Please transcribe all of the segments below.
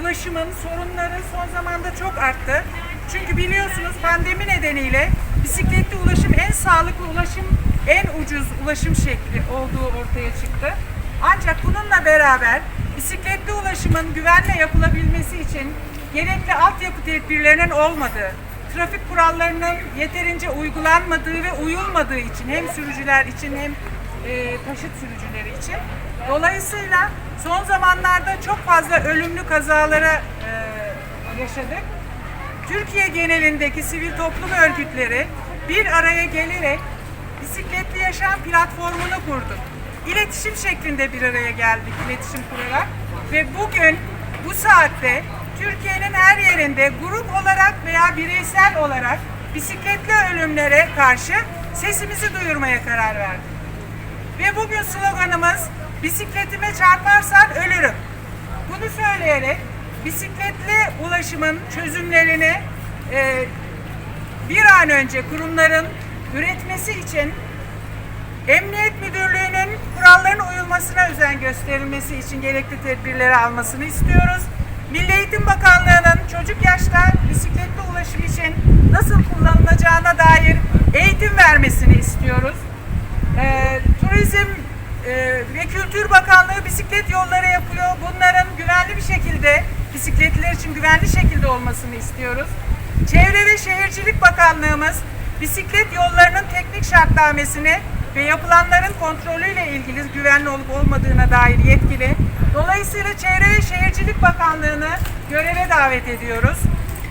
ulaşımın sorunları son zamanda çok arttı. Çünkü biliyorsunuz pandemi nedeniyle bisikletli ulaşım en sağlıklı ulaşım, en ucuz ulaşım şekli olduğu ortaya çıktı. Ancak bununla beraber bisikletli ulaşımın güvenle yapılabilmesi için gerekli altyapı tedbirlerinin olmadığı, trafik kurallarının yeterince uygulanmadığı ve uyulmadığı için hem sürücüler için hem e, taşıt sürücüleri için. Dolayısıyla son zamanlarda çok fazla ölümlü kazalara e, yaşadık. Türkiye genelindeki sivil toplum örgütleri bir araya gelerek bisikletli yaşam platformunu kurduk. İletişim şeklinde bir araya geldik iletişim kurarak ve bugün bu saatte Türkiye'nin her yerinde grup olarak veya bireysel olarak bisikletli ölümlere karşı sesimizi duyurmaya karar verdik. Ve bugün sloganımız bisikletime çarparsan ölürüm. Bunu söyleyerek bisikletli ulaşımın çözümlerini e, bir an önce kurumların üretmesi için Emniyet Müdürlüğü'nün kuralların uyulmasına özen gösterilmesi için gerekli tedbirleri almasını istiyoruz. Milli Eğitim Bakanlığı'nın çocuk yaşta bisikletli ulaşım için nasıl kullanılacağına dair eğitim vermesini istiyoruz. Ee, Turizm e, ve Kültür Bakanlığı bisiklet yolları yapıyor. Bunların güvenli bir şekilde, bisikletliler için güvenli şekilde olmasını istiyoruz. Çevre ve Şehircilik Bakanlığımız bisiklet yollarının teknik şartnamesini ve yapılanların kontrolüyle ilgili güvenli olup olmadığına dair yetkili. Dolayısıyla Çevre ve Şehircilik Bakanlığı'nı göreve davet ediyoruz.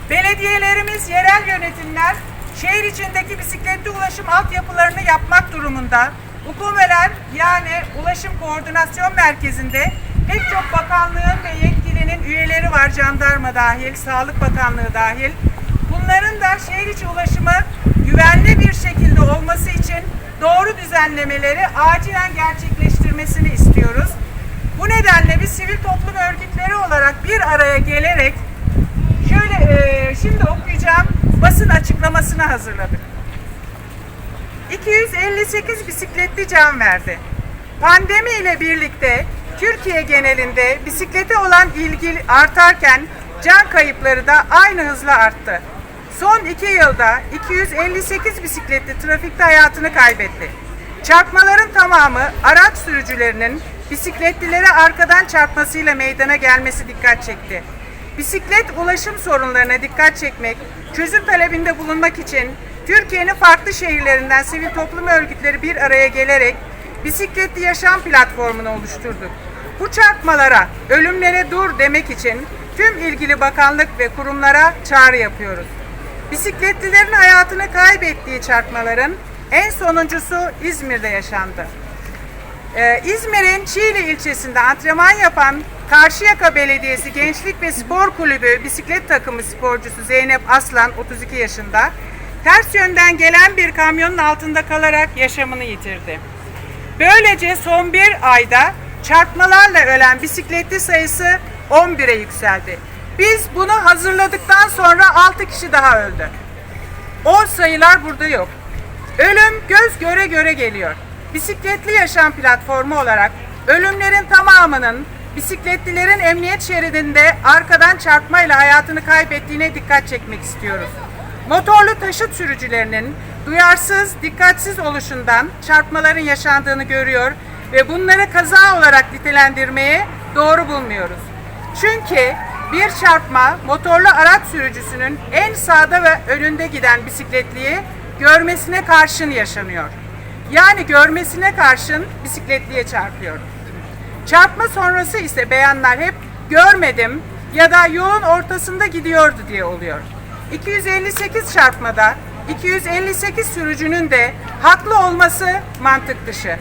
Belediyelerimiz, yerel yönetimler şehir içindeki bisikletli ulaşım altyapılarını yapmak durumunda. UKOME'ler yani Ulaşım Koordinasyon Merkezi'nde pek çok bakanlığın ve yetkilinin üyeleri var. Jandarma dahil, Sağlık Bakanlığı dahil. Bunların da şehir içi ulaşımı güvenli bir şekilde olması için doğru düzenlemeleri acilen gerçekleştirmesini istiyoruz. Bu nedenle biz sivil toplum örgütleri olarak bir araya gelerek şöyle e, şimdi okuyacağım basın açıklamasını hazırladık. 258 bisikletli can verdi. Pandemi ile birlikte Türkiye genelinde bisiklete olan ilgi artarken can kayıpları da aynı hızla arttı. Son iki yılda 258 bisikletli trafikte hayatını kaybetti. Çarpmaların tamamı araç sürücülerinin bisikletlilere arkadan çarpmasıyla meydana gelmesi dikkat çekti. Bisiklet ulaşım sorunlarına dikkat çekmek, çözüm talebinde bulunmak için Türkiye'nin farklı şehirlerinden sivil toplum örgütleri bir araya gelerek bisikletli yaşam platformunu oluşturduk. Bu çarpmalara, ölümlere dur demek için tüm ilgili bakanlık ve kurumlara çağrı yapıyoruz. Bisikletlilerin hayatını kaybettiği çarpmaların en sonuncusu İzmir'de yaşandı. Ee, İzmir'in Çiğli ilçesinde antrenman yapan Karşıyaka Belediyesi Gençlik ve Spor Kulübü bisiklet takımı sporcusu Zeynep Aslan 32 yaşında ters yönden gelen bir kamyonun altında kalarak yaşamını yitirdi. Böylece son bir ayda çarpmalarla ölen bisikletli sayısı 11'e yükseldi. Biz bunu hazırladıktan sonra 6 kişi daha öldü. O sayılar burada yok. Ölüm göz göre göre geliyor. Bisikletli yaşam platformu olarak ölümlerin tamamının bisikletlilerin emniyet şeridinde arkadan çarpmayla hayatını kaybettiğine dikkat çekmek istiyoruz. Motorlu taşıt sürücülerinin duyarsız, dikkatsiz oluşundan çarpmaların yaşandığını görüyor ve bunları kaza olarak nitelendirmeye doğru bulmuyoruz. Çünkü bir çarpma motorlu araç sürücüsünün en sağda ve önünde giden bisikletliyi görmesine karşın yaşanıyor. Yani görmesine karşın bisikletliye çarpıyor. Çarpma sonrası ise beyanlar hep görmedim ya da yolun ortasında gidiyordu diye oluyor. 258 çarpmada 258 sürücünün de haklı olması mantık dışı.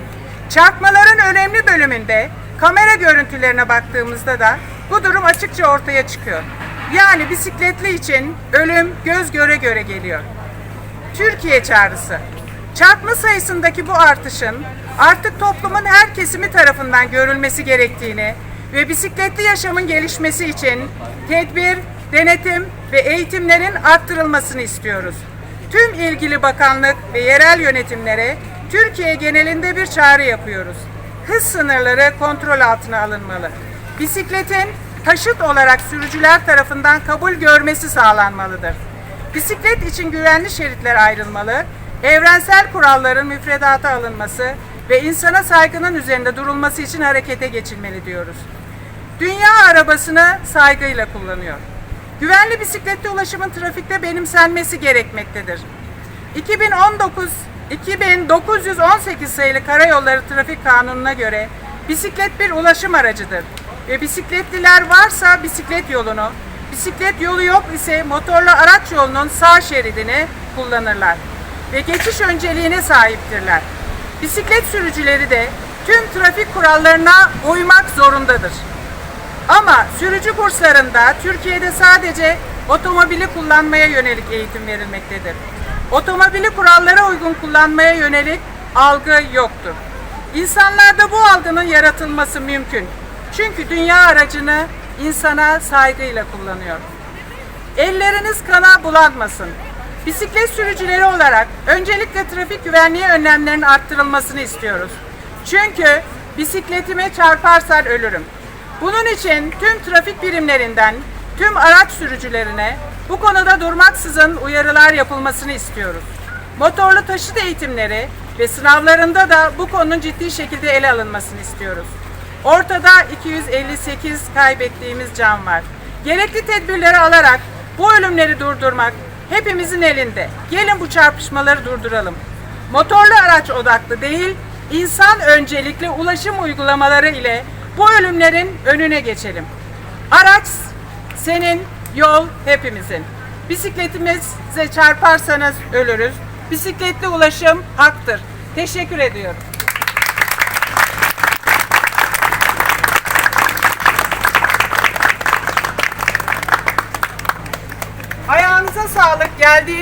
Çarpmaların önemli bölümünde kamera görüntülerine baktığımızda da bu durum açıkça ortaya çıkıyor. Yani bisikletli için ölüm göz göre göre geliyor. Türkiye çağrısı. Çarpma sayısındaki bu artışın artık toplumun her kesimi tarafından görülmesi gerektiğini ve bisikletli yaşamın gelişmesi için tedbir, denetim ve eğitimlerin arttırılmasını istiyoruz. Tüm ilgili bakanlık ve yerel yönetimlere Türkiye genelinde bir çağrı yapıyoruz. Hız sınırları kontrol altına alınmalı. Bisikletin taşıt olarak sürücüler tarafından kabul görmesi sağlanmalıdır. Bisiklet için güvenli şeritler ayrılmalı, evrensel kuralların müfredata alınması ve insana saygının üzerinde durulması için harekete geçilmeli diyoruz. Dünya arabasını saygıyla kullanıyor. Güvenli bisikletli ulaşımın trafikte benimsenmesi gerekmektedir. 2019 2918 sayılı Karayolları Trafik Kanunu'na göre bisiklet bir ulaşım aracıdır ve bisikletliler varsa bisiklet yolunu, bisiklet yolu yok ise motorlu araç yolunun sağ şeridini kullanırlar ve geçiş önceliğine sahiptirler. Bisiklet sürücüleri de tüm trafik kurallarına uymak zorundadır. Ama sürücü kurslarında Türkiye'de sadece otomobili kullanmaya yönelik eğitim verilmektedir. Otomobili kurallara uygun kullanmaya yönelik algı yoktur. İnsanlarda bu algının yaratılması mümkün. Çünkü dünya aracını insana saygıyla kullanıyor. Elleriniz kana bulanmasın. Bisiklet sürücüleri olarak öncelikle trafik güvenliği önlemlerinin arttırılmasını istiyoruz. Çünkü bisikletime çarparsan ölürüm. Bunun için tüm trafik birimlerinden tüm araç sürücülerine bu konuda durmaksızın uyarılar yapılmasını istiyoruz. Motorlu taşıt eğitimleri ve sınavlarında da bu konunun ciddi şekilde ele alınmasını istiyoruz. Ortada 258 kaybettiğimiz can var. Gerekli tedbirleri alarak bu ölümleri durdurmak hepimizin elinde. Gelin bu çarpışmaları durduralım. Motorlu araç odaklı değil, insan öncelikli ulaşım uygulamaları ile bu ölümlerin önüne geçelim. Araç senin, yol hepimizin. Bisikletimize çarparsanız ölürüz. Bisikletli ulaşım haktır. Teşekkür ediyorum. Ayağınıza sağlık. Geldiğiniz